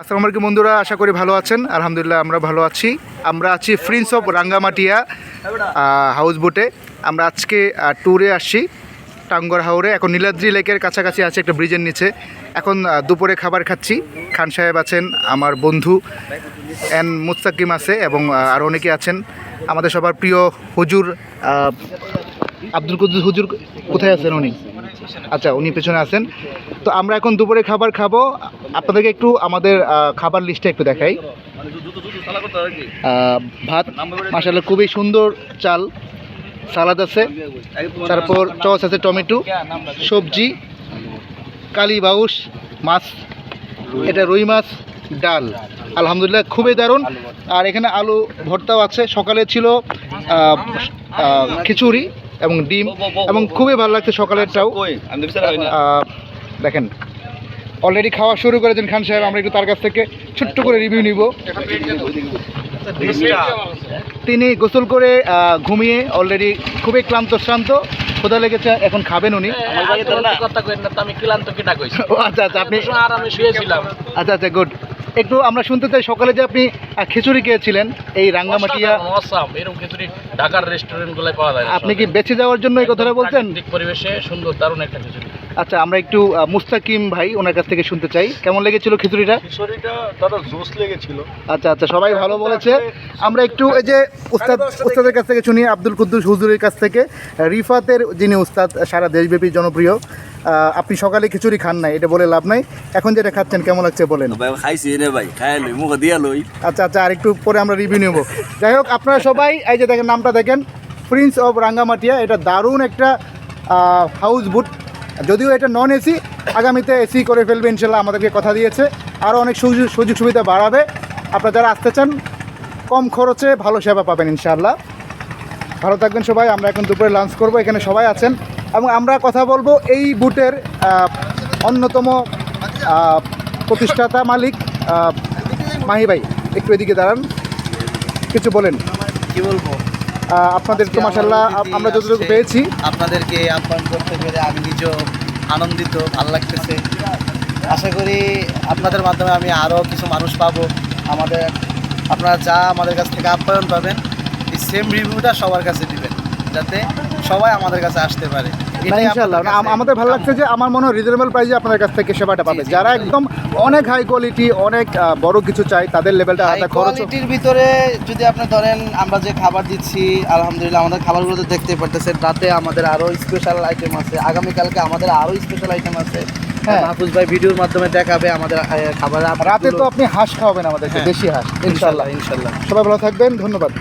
আসসালামু আলাইকুম বন্ধুরা, আশা করি ভালো আছেন। আলহামদুলিল্লাহ আমরা ভালো আছি। আমরা আছি ফ্রিন্স অফ রাঙ্গামাটিয়া হাউস বোটে আমরা আজকে ট্যুরে আসছি টাঙ্গর হাওরে। এখন নীলাদ্রি লেকের কাছাকাছি আছে একটা ব্রিজের নিচে। এখন দুপুরে খাবার খাচ্ছি। খান সাহেব আছেন, আমার বন্ধু এন মুস্তাকিম আছে এবং আরও অনেকে আছেন। আমাদের সবার প্রিয় হুজুর আব্দুল কুদ্দুস হুজুর কোথায় আছেন উনি? আচ্ছা উনি পেছনে আছেন। তো আমরা এখন দুপুরে খাবার খাব। আপনাদেরকে একটু আমাদের খাবার লিস্টটা একটু দেখাই। ভাত মাসাল্লাহ খুবই সুন্দর চাল সালাদ আছে। তারপর চস আছে টমেটো সবজি কালি বাউস মাছ এটা রুই মাছ ডাল। আলহামদুলিল্লাহ খুবই দারুণ। আর এখানে আলু ভর্তাও আছে। সকালে ছিল খিচুড়ি এবং ডিম এবং খুবই ভালো লাগছে সকালেরটাও। দেখেন অলরেডি খাওয়া শুরু করেছেন খান সাহেব আমরা একটু তার কাছ থেকে ছোট্ট করে রিভিউ নিব। তিনি গোসল করে ঘুমিয়ে অলরেডি খুবই ক্লান্ত শ্রান্ত। খোদা লেগেছে এখন খাবেন উনি। কইছি। ও আচ্ছা আচ্ছা আপনি আচ্ছা আচ্ছা গুড একটু আমরা শুনতে চাই সকালে যে আপনি খিচুড়ি খেয়েছিলেন এই রাঙ্গামাটিয়া এরকম খিচুড়ি ঢাকার রেস্টুরেন্ট গুলাই পাওয়া যায় আপনি কি বেঁচে যাওয়ার জন্য এই কথাটা বলছেন? পরিবেশে সুন্দর দারুণ একটা খিচুড়ি। আচ্ছা আমরা একটু মুস্তাকিম ভাই ওনার কাছ থেকে শুনতে চাই। কেমন লেগেছিল খিচুড়িটা? খিচুড়িটা দাদা জোস লেগেছিল। আচ্ছা আচ্ছা সবাই ভালো বলেছে। আমরা একটু এই যে উস্তাদ উস্তাদের কাছ থেকে শুনি আব্দুল কুদ্দুস হুজুরের কাছ থেকে। রিফাতের যিনি উস্তাদ সারা দেশব্যাপী জনপ্রিয় আপনি সকালে খিচুড়ি খান নাই এটা বলে লাভ নাই। এখন যেটা খাচ্ছেন কেমন লাগছে বলেন? ভাই খাইছি রে ভাই খাই লই মুখ দিয়া লই। আচ্ছা আচ্ছা আর একটু পরে আমরা রিভিউ নেব। যাই হোক আপনারা সবাই এই যে দেখেন নামটা দেখেন। প্রিন্স অফ রাঙ্গামাটিয়া এটা দারুণ একটা হাউস বুট যদিও এটা নন এসি আগামীতে এসি করে ফেলবে, ইনশাল্লাহ আমাদেরকে কথা দিয়েছে। আরও অনেক সুযোগ সুযোগ সুবিধা বাড়াবে। আপনারা যারা আসতে চান, কম খরচে ভালো সেবা পাবেন ইনশাআল্লাহ ভালো থাকবেন সবাই, আমরা এখন দুপুরে লাঞ্চ করব, এখানে সবাই আছেন। এবং আমরা কথা বলব এই বুটের অন্যতম প্রতিষ্ঠাতা মালিক মাহি ভাই। একটু এদিকে দাঁড়ান। কিছু বলেন। কি বলব? আপনাদের তো মাসাল্লাহ আমরা যতটুকু পেয়েছি। আপনাদেরকে আহ্বান করতে পেরে আমি নিজেও আনন্দিত ভালো লাগতেছে। আশা করি আপনাদের মাধ্যমে আমি আরও কিছু মানুষ পাবো। আমাদের আপনারা যা আমাদের কাছ থেকে আপ্যায়ন পাবেন এই সেম রিভিউটা সবার কাছে দিবেন যাতে সবাই আমাদের কাছে আসতে পারে। না ইনশাল্লাহ আপনাদের না, আম- কাছে আমাদের ভালো লাগছে যে আমার মনে হয় রিজনেবল প্রাইসে আপনাদের কাছ থেকে সেবাটা পাবে। যারা একদম অনেক হাই কোয়ালিটি অনেক বড় কিছু চাই তাদের লেভেলটা আলাদা খরচ কোয়ালিটির ভিতরে যদি আপনি ধরেন আমরা যে খাবার দিচ্ছি আলহামদুলিল্লাহ আমাদের খাবারগুলো তো দেখতে পারতেছেন রাতে আমাদের আরও স্পেশাল আইটেম আছে। আগামীকালকে আমাদের আরও স্পেশাল আইটেম আছে। হ্যাঁ। মাহফুজ ভাই ভিডিওর মাধ্যমে দেখাবে আমাদের আহ, খাবারের রাতে তো আপনি হাঁস খাওয়াবেন আমাদেরকে হ্যাঁ। দেশি হাঁস ইনশাল্লাহ ইনশাল্লাহ সবাই ভালো থাকবেন ধন্যবাদ।